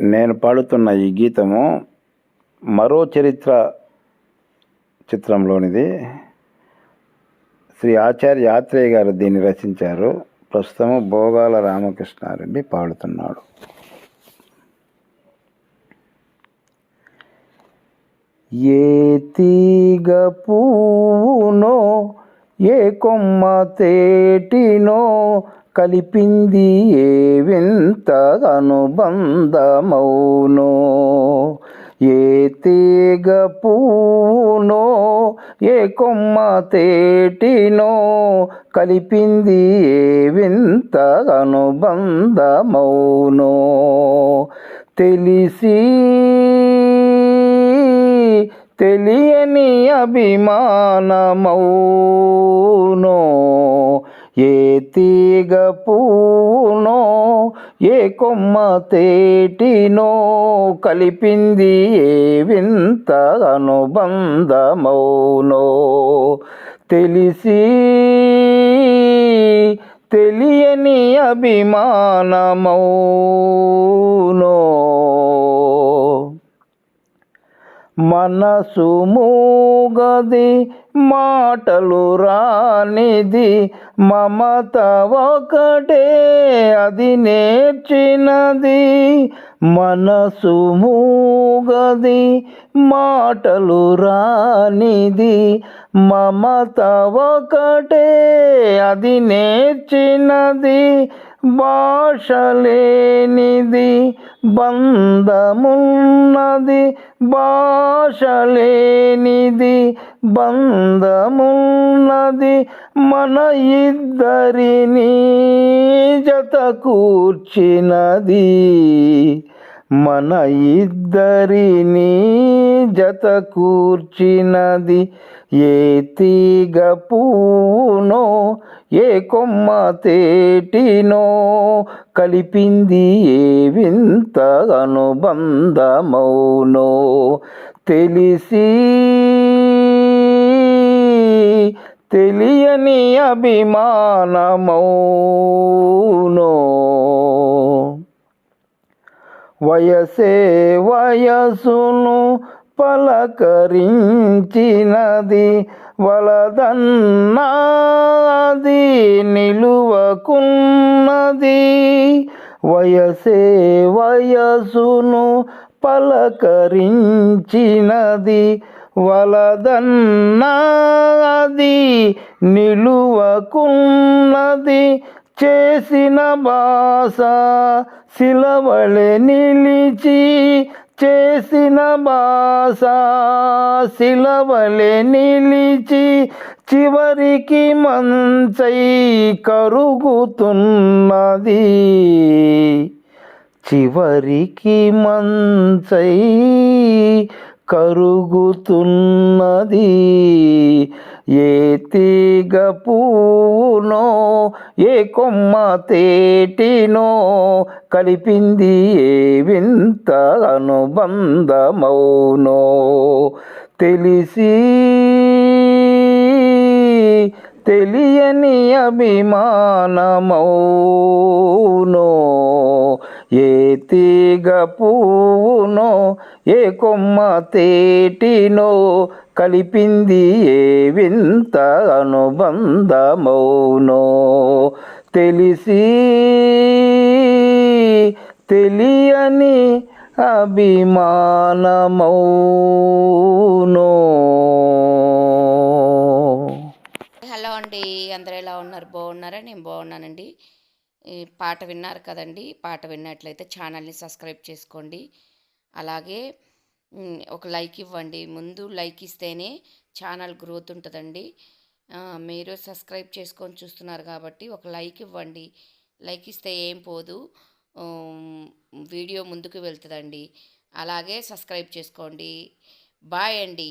నేను పాడుతున్న ఈ గీతము మరో చరిత్ర చిత్రంలోనిది. శ్రీ ఆచార్య ఆత్రేయ గారు దీన్ని రచించారు. ప్రస్తుతము భోగాల రామకృష్ణారెడ్డి పాడుతున్నాడు. ఏ తీగ పూవునో ఏ కొమ్మ తేటినో కలిపింది ఏ వింత అనుబంధమౌనో? ఏ తీగ పూనో ఏ కొమ్మ తేటినో? కలిపింది ఏ వింత అనుబంధమౌనో? తెలిసి తెలియని అభిమానమౌనో? ఏ తీగ పూనో ఏ కొమ్మ తేటినో కలిపింది ఏ వింత అనుబంధమౌనో. తెలిసి తెలియని అభిమానమౌనో. మనసు మూగది మాటలు రానిది మమత ఒకటే అది నేర్చినది. మనసు మూగది మాటలు రానిది మమత ఒకటే అది నేర్చినది. భాషలేనిది బంధమున్నది. భాషలేనిది బంధమున్నది. మన ఇద్దరిని జత కూర్చినది మన ఇద్దరిని జత కూర్చినది ఏ తీగ పూనో ఏ కొమ్మ తేటినో కలిపింది ఏ వింత అనుబంధమౌనో తెలిసి తెలియని అభిమానమౌనో వయసే వయసును పలకరించినది వలదన్నది నిలువకున్నది. వయసే వయసును పలకరించినది వలదన్నది నిలువకున్నది. చేసిన బాస శిలవళె నిలిచి చేసిన బాస శిలవలె నిలిచి చివరికి మంచై కరుగుతున్నది. చివరికి మంచై కరుగుతున్నది. ఏ తీగ పూనో ఏ కొమ్మ తేటినో కలిపింది ఏ వింత అనుబంధమౌనో. తెలిసి తెలియని అభిమానమౌనో. ఏ తీగ పువ్వునో ఏ కొమ్మ తేటినో కలిపింది ఏ వింత అనుబంధమౌనో. తెలిసి తెలియని అభిమానమౌనో. హలో అండి అందరూ ఎలా ఉన్నారు? బాగున్నారా? నేను బాగున్నానండి. పాట విన్నారు కదండి పాట విన్నట్లయితే ఛానల్ని సబ్స్క్రైబ్ చేసుకోండి. అలాగే ఒక లైక్ ఇవ్వండి. ముందు లైక్ ఇస్తేనే ఛానల్ గ్రోత్ ఉంటుందండి. మీరు సబ్స్క్రైబ్ చేసుకొని చూస్తున్నారు కాబట్టి ఒక లైక్ ఇవ్వండి. లైక్ ఇస్తే ఏం పోదు. వీడియో ముందుకు వెళ్తుందండి. అలాగే సబ్స్క్రైబ్ చేసుకోండి. బాయ్ అండి.